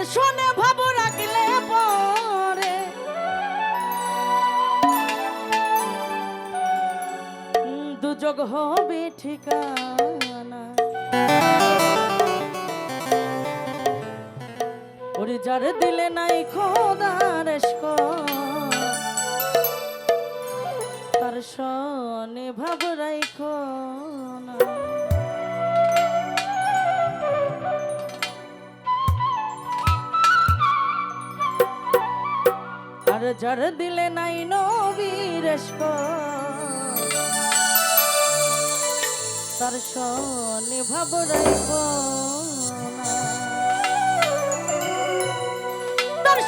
দর্শনে ভাব রাখলে পরে। দুযোগ হবে ঠিকানা। ওরে যার দিলে নাই খোদার তার সনে ভাব রাইখো। যার দিলে নাই নবীর তার সনে ভাব রাইব তার